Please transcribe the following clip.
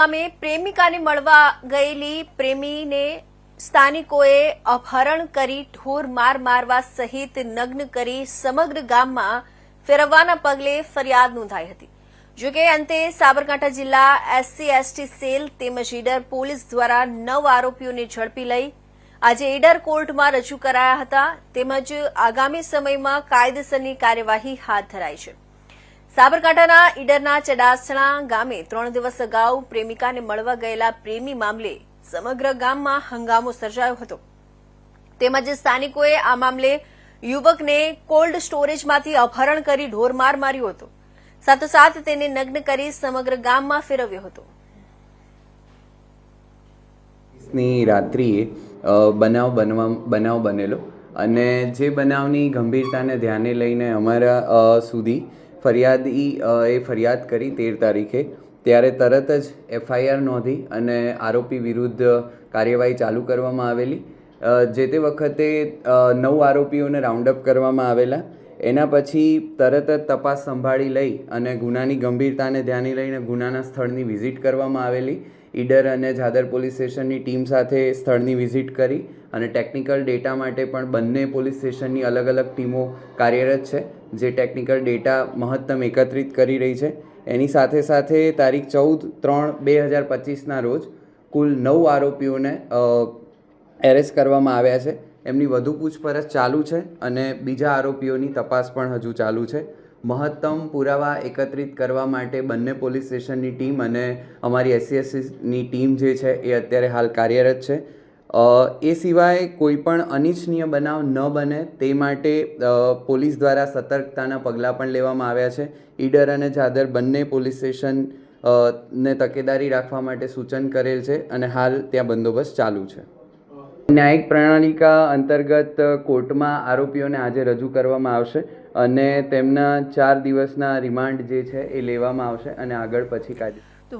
ગામે પ્રેમિકાને મળવા ગયેલી પ્રેમીને સ્થાનિકોએ અપહરણ કરી, ઢોર માર મારવા સહિત નગ્ન કરી સમગ્ર ગામમાં ફેરવવાના પગલે ફરિયાદ નોંધાઈ હતી. જોકે અંતે સાબરકાંઠા જિલ્લા એસસી, એસટી સેલ તેમજ ઈડર પોલીસ દ્વારા નવ આરોપીઓને ઝડપી લઈ આજે ઈડર કોર્ટમાં રજૂ કરાયા હતા. તેમજ આગામી સમયમાં કાયદેસરની કાર્યવાહી હાથ ધરાઈ છે. સાબરકાંઠાના ઈડરના ચડાસણા ગામે ત્રણ દિવસ અગાઉ પ્રેમિકાને મળવા ગયેલા પ્રેમી મામલે સમગ્ર ગામમાં હંગામો સર્જાયો હતો. તેમજ સ્થાનિકોએ આ મામલે યુવકને કોલ્ડ સ્ટોરેજમાંથી અપહરણ કરી ઢોરમાર માર્યો હતો. સાથોસાથ તેને નગ્ન કરી સમગ્ર ગામમાં ફેરવ્યો હતો. ની રાત્રિએ બનાવ બનવા બનેલો અને જે બનાવની ગંભીરતાને ધ્યાને લઈને અમારા સુધી ફરિયાદી એ ફરિયાદ કરી તેર તારીખે. ત્યારે તરત જ એફઆઈઆર નોંધી અને આરોપી વિરુદ્ધ કાર્યવાહી ચાલુ કરવામાં આવેલી. જે તે વખતે નવ આરોપીઓને રાઉન્ડ અપ કરવામાં આવેલા. એના પછી તરત જ તપાસ સંભાળી લઈ અને ગુનાની ગંભીરતાને ધ્યાને લઈને ગુનાના સ્થળની વિઝિટ કરવામાં આવેલી. ઈડર અને જાદર પોલીસ સ્ટેશનની ટીમ સાથે સ્થળની વિઝિટ કરી અને ટેકનિકલ ડેટા માટે પણ બંને પોલીસ સ્ટેશનની અલગ અલગ ટીમો કાર્યરત છે. જે ટેકનિકલ ડેટા મહત્તમ એકત્રિત કરી રહી છે. એની સાથે સાથે તારીખ ચૌદ ત્રણ બે હજાર પચીસના રોજ કુલ નવ આરોપીઓને એરેસ્ટ કરવામાં આવ્યા છે. એમની વધુ પૂછપરછ ચાલુ છે અને બીજા આરોપીઓની તપાસ પણ હજુ ચાલુ છે. મહત્તમ પુરાવા એકત્રિત કરવા માટે બંને પોલીસ સ્ટેશનની ટીમ અને અમારી એસસીએસસીની ટીમ જે છે એ અત્યારે હાલ કાર્યરત છે. એ સિવાય કોઈપણ અનિચ્છનીય બનાવ ન બને તે માટે પોલીસ દ્વારા સતર્કતાના પગલાં પણ લેવામાં આવ્યા છે. ઈડર અને જાદર બંને પોલીસ સ્ટેશન ને તકેદારી રાખવા માટે સૂચન કરેલ છે અને હાલ ત્યાં બંદોબસ્ત ચાલુ છે. ન્યાયિક પ્રણાલિકા અંતર્ગત કોર્ટમાં આરોપીઓને આજે રજૂ કરવામાં આવશે અને તેમના ચાર દિવસના રિમાન્ડ જે છે એ લેવામાં આવશે અને આગળ પછી કાયદે